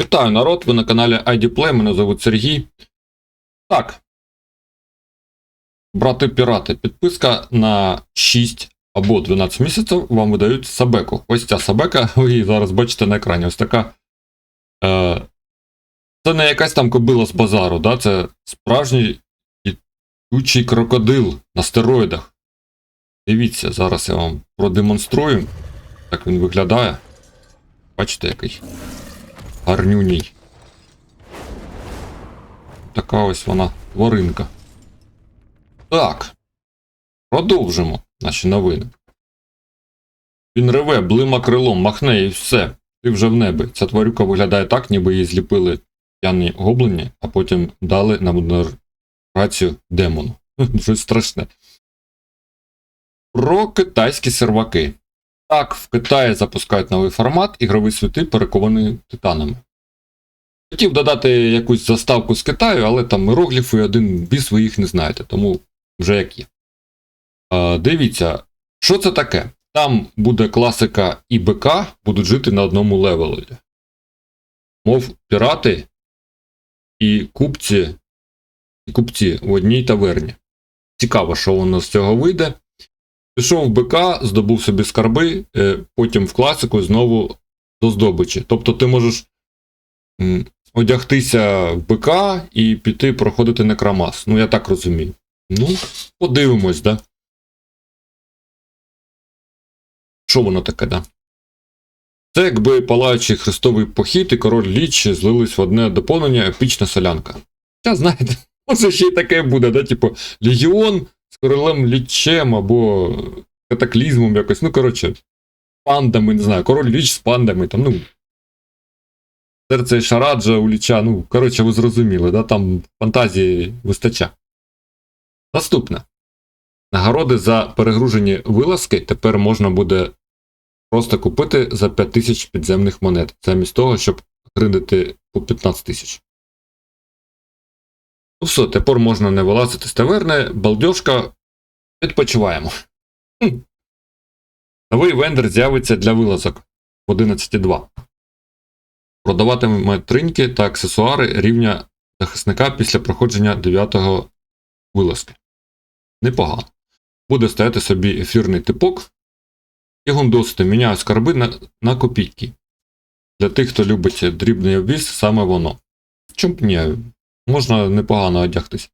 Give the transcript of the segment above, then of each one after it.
Вітаю народ, ви на каналі IDPlay, мене звуть Сергій. Так. Брати пірати, підписка на 6 або 12 місяців вам видають сабеку. Ось ця сабека, ви її зараз бачите на екрані. Ось така. Е, це не якась там кобила з базару, да? це справжній літючий крокодил на стероїдах. Дивіться, зараз я вам продемонструю, як він виглядає. Бачите, який гарнюній. Така ось вона тваринка. Так. Продовжимо наші новини. Він реве, блима крилом, махне і все. Ти вже в небі. Ця тварюка виглядає так, ніби її зліпили п'яні гоблині, а потім дали на модерацію демону. Щось страшне. Про китайські серваки. Так, в Китаї запускають новий формат ігрові світи, перековані титанами. Хотів додати якусь заставку з Китаю, але там іерогліфи один біс ви їх не знаєте, тому вже як є. А, дивіться, що це таке? Там буде класика і БК будуть жити на одному левелі. Мов пірати і купці, і купці в одній таверні. Цікаво, що воно з цього вийде. Пішов в БК, здобув собі скарби, е, потім в класику знову до здобичі. Тобто ти можеш одягтися в БК і піти проходити некромас. Ну, я так розумію. Ну, подивимось, да? Що воно таке, да? Це якби палаючий хрестовий похід і король ліч злились в одне доповнення епічна солянка. Та знаєте, може ще й таке буде, да? Типу, Легіон з королем лічем або катаклізмом якось. Ну, коротше, пандами, не знаю, король ліч з пандами, там, ну. Серце шараджа у ліча, ну, коротше, ви зрозуміли, да? там фантазії вистача. Наступне. Нагороди за перегружені вилазки тепер можна буде просто купити за 5000 підземних монет, замість того, щоб гриндити по 15 тисяч. Ну все, тепер можна не вилазити з таверни, балдьошка, відпочиваємо. Новий вендор з'явиться для вилазок в 11.2. Продаватиме триньки та аксесуари рівня захисника після проходження 9-го вилазки. Непогано. Буде стояти собі ефірний типок. І гундосити міняю скарби на, на копійки. Для тих, хто любить дрібний обвіз, саме воно. Чому б ні? Можна непогано одягтись.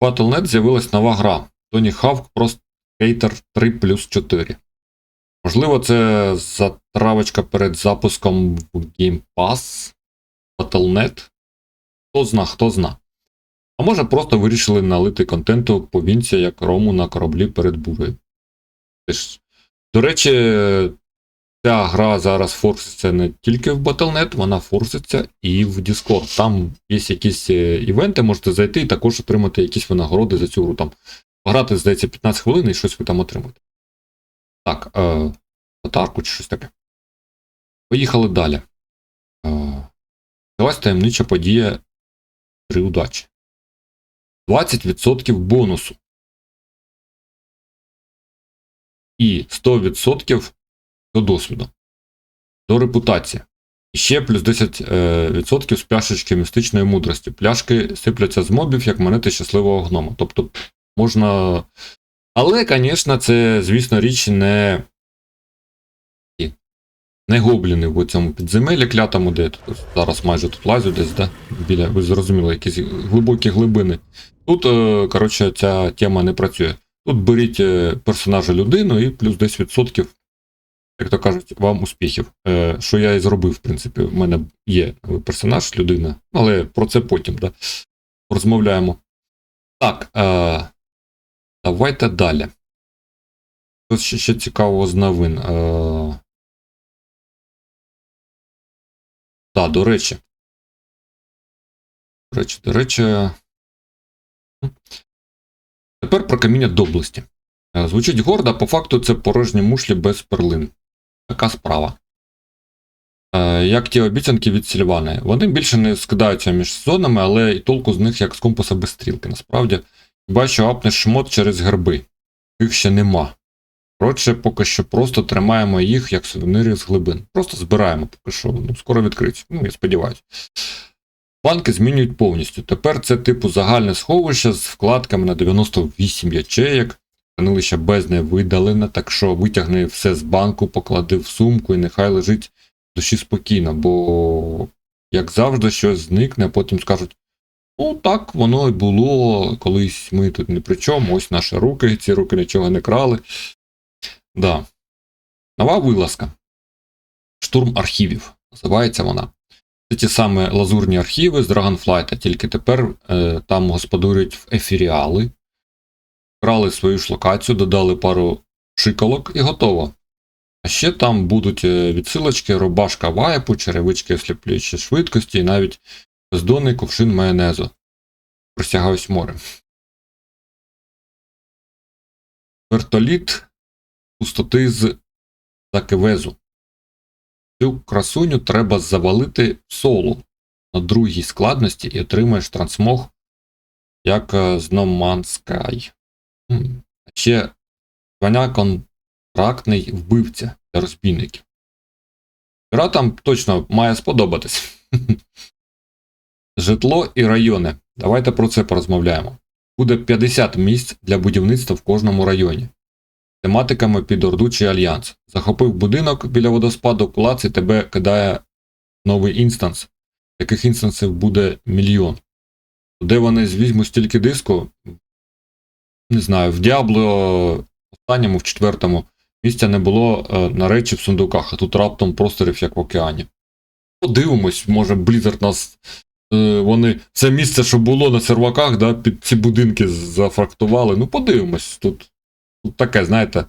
В Battle.net з'явилась нова гра Tony Hawk Pro Skater 3 плюс 4. Можливо, це затравочка перед запуском в Game Pass Battle.net. Хто зна, хто зна. А може просто вирішили налити контенту по вінці, як рому на кораблі перед бурею. До речі, ця гра зараз форситься не тільки в Battle.net, вона форситься і в Discord. Там є якісь е, івенти, можете зайти і також отримати якісь винагороди за цю гру. Там Пограти, здається, 15 хвилин і щось ви там отримаєте. Так, е, татарку чи щось таке. Поїхали далі. Е, Ось таємнича подія три удачі. 20% бонусу. І 100% до досвіду. До репутації. І ще плюс 10% з пляшечки містичної мудрості. Пляшки сипляться з мобів, як монети щасливого гнома. Тобто можна. Але, звісно, це, звісно, річ не. Не гобліни в цьому підземелі клятому, де тут зараз майже тут лазю десь, да? Біля, ви зрозуміли, якісь глибокі глибини. Тут, е, коротше, ця тема не працює. Тут беріть е, персонажа людину і плюс 10%, як то кажуть, вам успіхів. Е, Що я і зробив, в принципі. У мене є персонаж, людина, але про це потім, да? Розмовляємо. Так, е, давайте далі. Тут ще, ще цікавого з новин. Е, Так, до речі. До речі, до речі. Тепер про каміння доблесті. Е, Звучить гордо, а по факту це порожні мушлі без перлин. Така справа. Е, Як ті обіцянки від Сільвани. Вони більше не скидаються між сезонами, але і толку з них як з компаса без стрілки. Насправді, хіба що апнеш шмот через герби. Їх ще нема. Коротше, поки що просто тримаємо їх як сувеніри з глибин. Просто збираємо поки що. Ну, скоро відкриють. Ну, я сподіваюся. Банки змінюють повністю. Тепер це типу загальне сховище з вкладками на 98 ячеєк. Хранилище без не так що витягни все з банку, поклади в сумку і нехай лежить в душі спокійно, бо, як завжди, щось зникне, а потім скажуть: ну так, воно і було, колись ми тут ні при чому, ось наші руки, ці руки нічого не крали. Да. Нова вилазка. Штурм архівів. Називається вона. Це ті саме лазурні архіви з Dragonflight, тільки тепер е, там господарюють ефіріали. Брали свою ж локацію, додали пару шикалок і готово. А ще там будуть е, відсилочки, рубашка вайпу, черевички осліплюючої швидкості і навіть бездонний кувшин майонезу. Присягаюсь морем. Вертоліт пустоти з Закивезу. Цю красуню треба завалити в соло на другій складності і отримаєш трансмог як е, з No Sky. Ще звання контрактний вбивця для розбійників. Піратам точно має сподобатись. Житло і райони. Давайте про це порозмовляємо. Буде 50 місць для будівництва в кожному районі. Тематиками під Орду чи Альянс. Захопив будинок біля водоспаду, клац і тебе кидає новий інстанс. Таких інстансів буде мільйон. Де вони візьмуть стільки диску? Не знаю, в Діабло останньому, в четвертому, місця не було е, на речі в сундуках, а тут раптом просторів, як в океані. Подивимось, може Blizzard нас. е, Вони це місце, що було на серваках, да, під ці будинки зафрактували. Ну, подивимось, тут, тут таке, знаєте.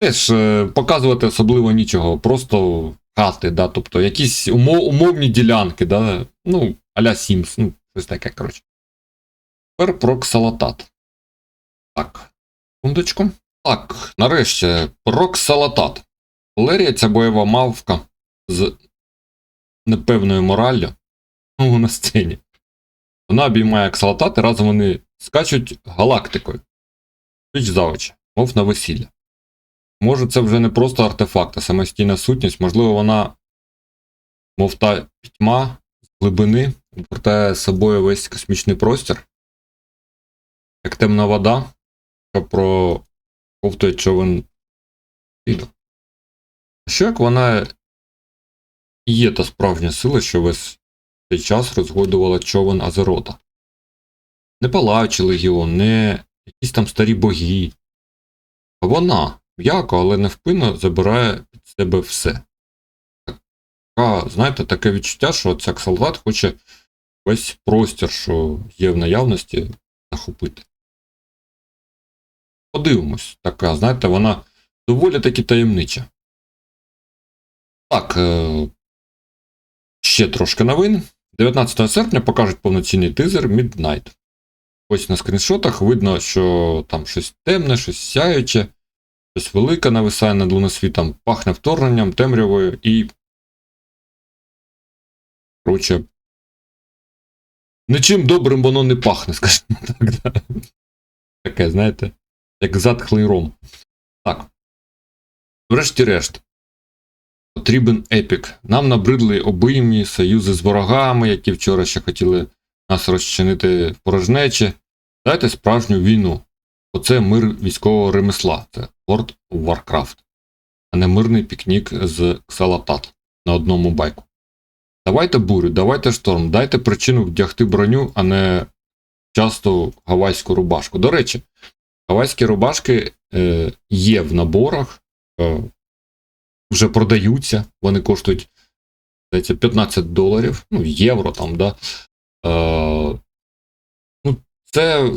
Теж е, показувати особливо нічого, просто хати, да, тобто якісь умов, умовні ділянки, да, ну, аля Sims, ну, щось таке, коротше. Тепер про ксалатат. Так, секундочку. Так, нарешті, про ксалатат. Валерія ця бойова мавка з непевною мораллю ну, на сцені. Вона обіймає ксалатат і разом вони скачуть галактикою. Піч за очі, мов на весілля. Може, це вже не просто артефакт, а самостійна сутність, можливо, вона, мов та пітьма з глибини, вертає з собою весь космічний простір, як темна вода, що проковтує човен піду. Що як вона і є та справжня сила, що весь цей час розгодувала човен Азерота? Не палаючий легіон, не якісь там старі боги. А вона м'яко, але невпинно забирає під себе все. Така, знаєте, таке відчуття, що ця солдат хоче весь простір, що є в наявності, захопити. Подивимось, така, знаєте, вона доволі таки таємнича. Так, е- ще трошки новин. 19 серпня покажуть повноцінний тизер Midnight. Ось на скріншотах видно, що там щось темне, щось сяюче, щось велике нависає над луносвітом, пахне вторгненням, темрявою і. Коротше. Нічим добрим воно не пахне, скажімо так. Да? Таке, знаєте, як затхлий ром. Так. Врешті-решт. Потрібен епік. Нам набридли обіймні союзи з ворогами, які вчора ще хотіли нас розчинити в порожнечі. Дайте справжню війну. Оце мир військового ремесла. Це World of Warcraft, а не мирний пікнік з Ксалатат на одному байку. Давайте бурю, давайте шторм, дайте причину вдягти броню, а не часто гавайську рубашку. До речі, гавайські рубашки е, є в наборах, е, вже продаються, вони коштують здається, 15 доларів, ну, євро там, да. Е, ну, це,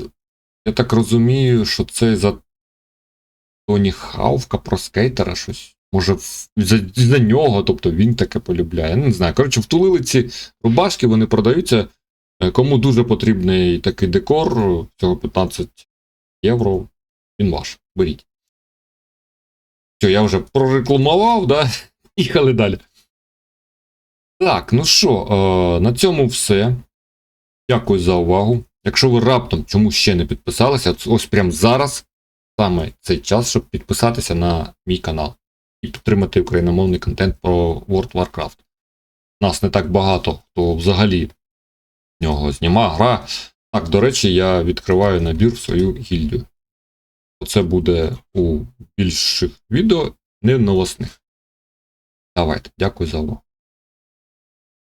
я так розумію, що це за Тоні Хавка про скейтера щось. Може, за, за нього, тобто він таке полюбляє. Я не знаю. Коротше, втулили ці рубашки, вони продаються. Е, Кому дуже потрібний такий декор, цього 15 євро, він ваш. Беріть. Все, я вже прорекламував, да? Їхали далі. Так, ну що, е, на цьому все. Дякую за увагу. Якщо ви раптом чому ще не підписалися, ось прямо зараз саме цей час, щоб підписатися на мій канал і підтримати україномовний контент про World Warcraft. Нас не так багато, хто взагалі нього зніма, гра. Так, до речі, я відкриваю набір в свою гільдію. Це буде у більших відео, не новосних. Давайте, дякую за увагу.